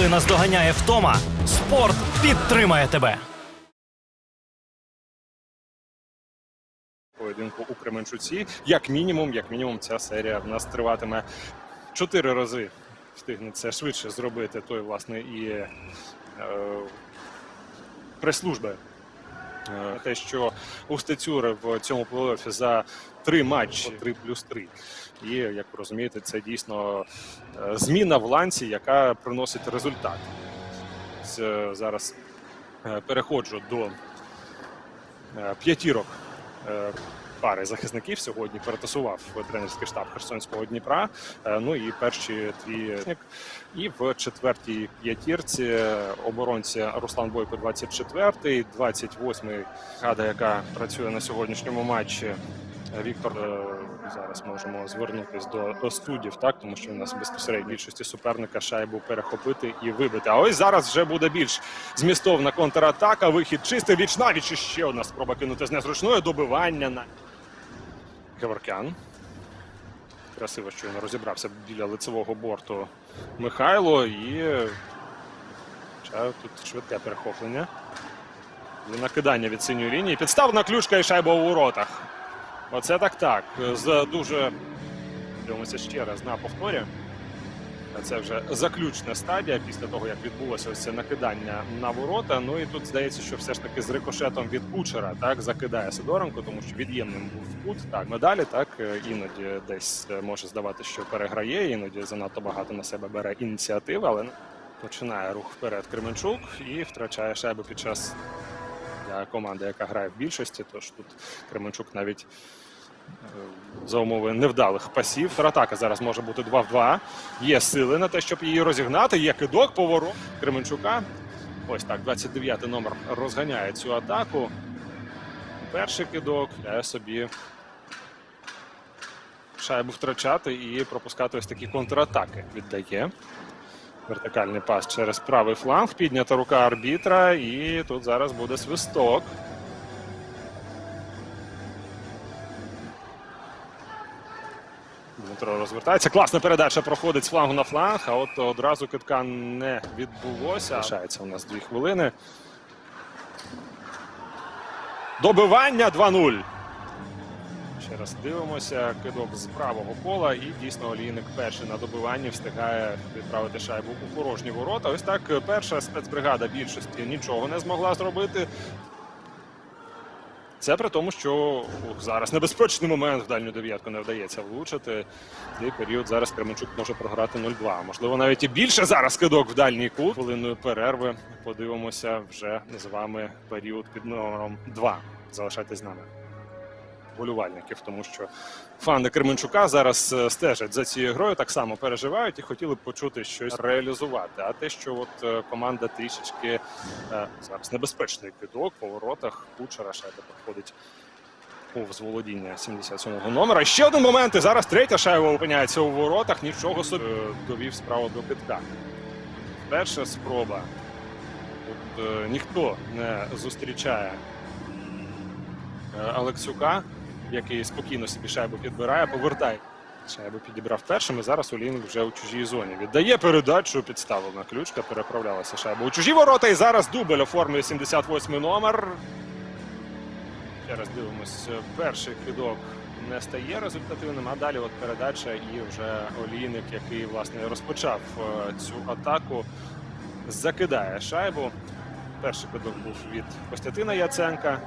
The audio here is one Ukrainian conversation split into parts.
Коли наздоганяє втома, спорт підтримає тебе. поєдинку у Кременчуці. Як мінімум, як мінімум, ця серія в нас триватиме чотири рази. Встигне це швидше зробити той, власне, і е, прес-служби. Е, Те, що у Стецюри в цьому плей-оффі за три матчі 3 плюс 3. І, як ви розумієте, це дійсно е, зміна в ланці, яка приносить результат. Е, Зараз переходжу до п'ятірок пари захисників сьогодні перетасував тренерський штаб Херсонського Дніпра. Е, Ну і перші дві і в четвертій п'ятірці оборонці Руслан Бойко 24-й, 28-й гада, яка працює на сьогоднішньому матчі. Е, Віктор е, зараз можемо звернутися до суддів, так тому що у нас безпосередньо більшості суперника шайбу перехопити і вибити. А ось зараз вже буде більш змістовна контратака. Вихід чистий віч навіч. І ще одна спроба кинути з незручної добивання на Геворкян. Красиво, що він розібрався біля лицевого борту Михайло і тут швидке перехоплення. І накидання від синьої лінії. Підставна ключка і шайба у воротах. Оце так так. Дуже дивимося ще раз на повторі. Це вже заключна стадія після того, як відбулося ось це накидання на ворота. Ну і тут здається, що все ж таки з рикошетом від кучера так закидає Сидоренко, тому що від'ємним був кут. Так, медалі так е, іноді десь е, може здавати, що переграє, іноді занадто багато на себе бере ініціативи, але починає рух вперед Кременчук і втрачає шайбу під час для команди, яка грає в більшості. Тож тут Кременчук навіть за умови невдалих пасів. Атака зараз може бути 2 в 2. Є сили на те, щоб її розігнати. Є кидок, поворот Кременчука. Ось так, 29-й номер розганяє цю атаку. Перший кидок я собі шайбу втрачати і пропускати ось такі контратаки. Віддає. Вертикальний пас через правий фланг. Піднята рука арбітра. І тут зараз буде свисток. Дмитро розвертається. Класна передача проходить з флангу на фланг, а от одразу китка не відбулося. Лишається у нас дві хвилини. Добивання 2-0. Ще раз дивимося. Кидок з правого кола. І дійсно олійник перший на добиванні встигає відправити шайбу у порожні ворота. Ось так перша спецбригада більшості нічого не змогла зробити. Це при тому, що зараз небезпечний момент в дальню дев'ятку не вдається влучити. Цей період зараз Кременчук може програти 0-2. Можливо, навіть і більше зараз кидок в дальній кут. Хвилиною перерви. Подивимося вже з вами період під номером 2. Залишайтесь з нами. Болівальників, тому що фани Кременчука зараз е, стежать за цією грою, так само переживають і хотіли б почути щось реалізувати. А те, що от е, команда трішечки е, зараз небезпечний кидок по воротах, кучера шайба проходить повз володіння 77-го номера. Ще один момент. І зараз третя шайба опиняється у воротах. Нічого собі довів справу до китка. Перша спроба. Тут е, ніхто не зустрічає е, Алексюка, який спокійно собі шайбу підбирає, повертає. Шайбу підібрав першим, і зараз Олійник вже у чужій зоні. Віддає передачу, підставлена ключка, переправлялася шайба у чужі ворота. І зараз дубль оформлює 78 номер. Ще раз дивимось, перший кидок не стає результативним, а далі от передача і вже Олійник, який власне розпочав е, цю атаку, закидає шайбу. Перший кидок був від Костянтина Яценка.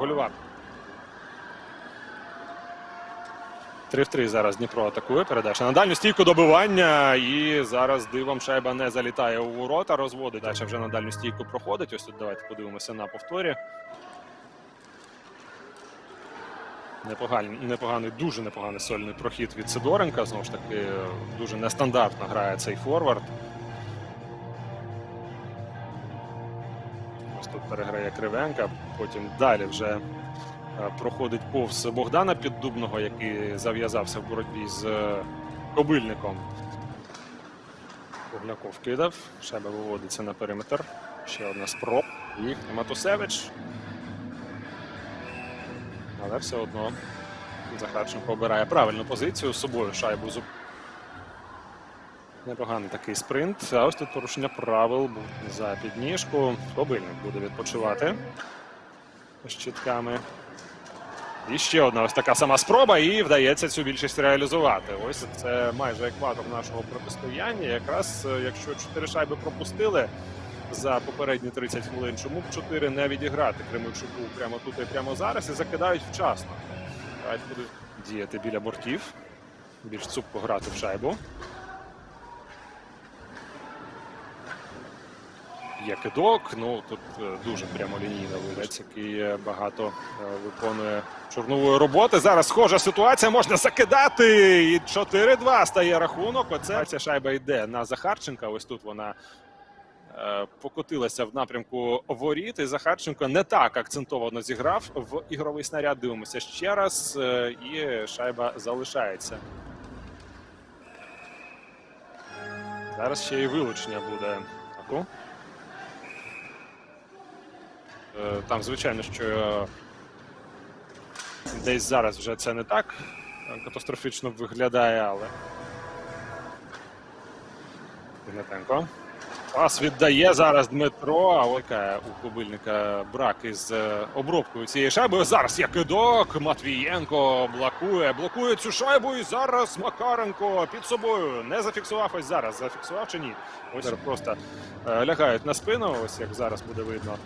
Е, 3 в 3 зараз Дніпро атакує. Передача на дальню стійку добивання. І зараз дивом шайба не залітає у ворота, розводить. Далі вже на дальню стійку проходить. Ось тут давайте подивимося на повторі. Непоганий, непоганий, дуже непоганий сольний прохід від Сидоренка. Знову ж таки, дуже нестандартно грає цей форвард. Переграє Кривенка, потім далі вже е, проходить повз Богдана Піддубного, який зав'язався в боротьбі з е, Кобильником. Погляков кидав, шайба виводиться на периметр. Ще одна спроба. І Матусевич. Але все одно Захарченко обирає правильну позицію з собою шайбу. Непоганий такий спринт. А ось тут порушення правил за підніжку. Кобильник буде відпочивати з щитками. І ще одна ось така сама спроба, і вдається цю більшість реалізувати. Ось це майже екватор нашого протистояння. Якраз е, якщо чотири шайби пропустили за попередні 30 хвилин, чому б чотири не відіграти Кременчуку прямо тут і прямо зараз і закидають вчасно. Будуть діяти біля бортів, більш цупко грати в шайбу. Є кидок, ну тут е, дуже прямолінійно вигляд, який е, багато е, виконує чорнової роботи. Зараз схожа ситуація, можна закидати. І 4-2 стає рахунок. Оце ця шайба йде на Захарченка. Ось тут вона покотилася в напрямку воріт. І Захарченко не так акцентовано зіграв в ігровий снаряд. Дивимося ще раз, і шайба залишається. Зараз ще і вилучення буде. Е, Там, звичайно, що е, десь зараз вже це не так е, катастрофічно виглядає, але. Гнатенко. Пас віддає зараз Дмитро. А от у Кобильника брак із обробкою цієї шайби. Зараз є кидок. Матвієнко блокує, блокує цю шайбу. І зараз Макаренко під собою не зафіксував. Ось зараз зафіксував чи ні? Ось просто лягають на спину. Ось як зараз буде видно.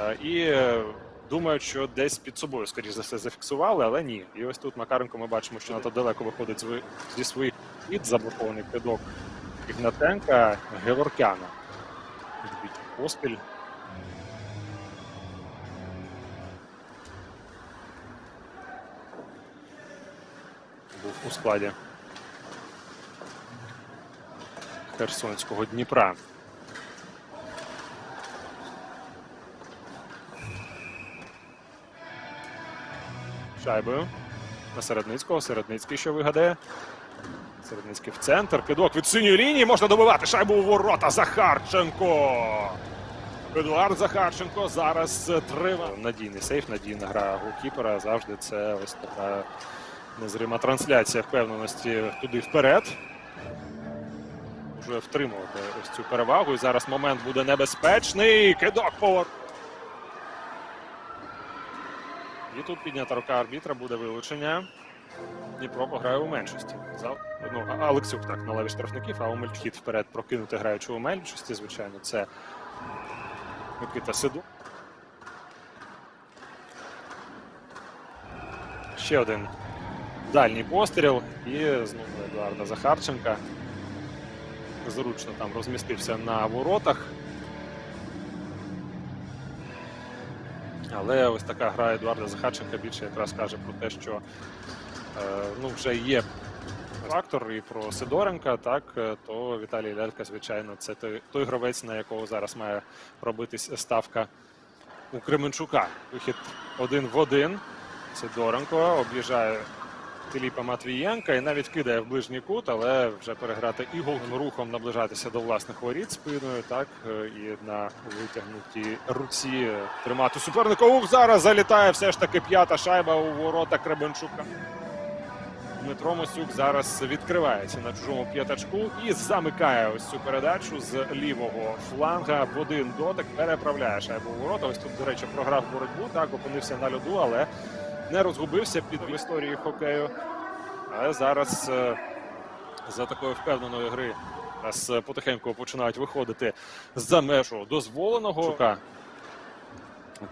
Е, І е, думають, що десь під собою, скоріш за все, зафіксували, але ні. І ось тут Макаренко ми бачимо, що надто далеко виходить зі своїх від заблокований кидок Ігнатенка Геворкяна. Поспіль. Був у складі Херсонського Дніпра. Шайбою на Середницького. Середницький що вигадає. Середницький в центр. Кидок від синьої лінії. Можна добивати шайбу у ворота. Захарченко. Едуард Захарченко зараз трима. Надійний сейф, надійна гра голкіпера. Завжди це ось така незрима трансляція впевненості туди вперед. Уже втримувати ось цю перевагу. І зараз момент буде небезпечний. Кидок повор. І тут піднята рука арбітра, буде вилучення. Дніпро пограє у меншості. За- Ну, Алексюк так на лаві штрафників, а Омель хід вперед прокинути граючи у меншості, звичайно, це Микита Сиду. Ще один дальній постріл. І знову Едуарда Захарченка. Зручно там розмістився на воротах. Але ось така гра Едуарда Захарченка більше якраз каже про те, що е, ну, вже є фактор і про Сидоренка, так е, то Віталій Лялька, звичайно, це той, той гравець, на якого зараз має робитись ставка у Кременчука. Вихід один в один. Сидоренко об'їжджає Філіпа Матвієнка і навіть кидає в ближній кут, але вже переграти і головним рухом наближатися до власних воріт спиною, так е, і на витягнутій руці тримати суперника. Ух, зараз залітає все ж таки п'ята шайба у ворота Кременчука. Дмитро Мосюк зараз відкривається на чужому п'ятачку і замикає ось цю передачу з лівого фланга в один дотик. Переправляє шайбу у ворота. Ось тут, до речі, програв боротьбу. Так опинився на льоду, але не розгубився під в історії хокею. Але зараз е, за такої впевненої гри зараз е, потихеньку починають виходити за межу дозволеного. Чука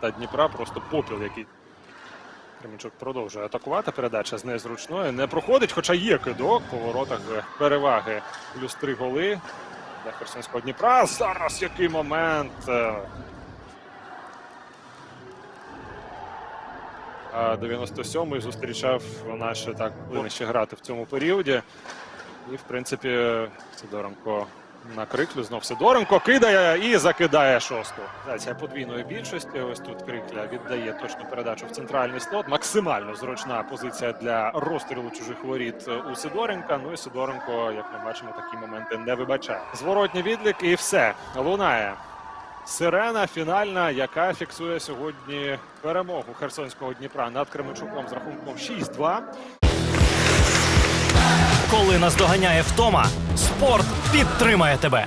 та Дніпра просто попіл, який. Кременчук продовжує атакувати. Передача з незручної не проходить, хоча є кидок по воротах е, переваги. Плюс три голи для Херсонського Дніпра. Зараз який момент. 97-й зустрічав ще так повинна ще грати в цьому періоді. І, в принципі, Сидоренко на криклю. Знов Сидоренко кидає і закидає шосту. Це подвійної більшості. Ось тут крикля віддає точну передачу в центральний слот. Максимально зручна позиція для розстрілу чужих воріт у Сидоренка. Ну і Сидоренко, як ми бачимо, такі моменти не вибачає. Зворотній відлік і все лунає. Сирена фінальна, яка фіксує сьогодні перемогу Херсонського Дніпра над Кременчуком з рахунком 6-2. Коли наздоганяє втома, спорт підтримає тебе.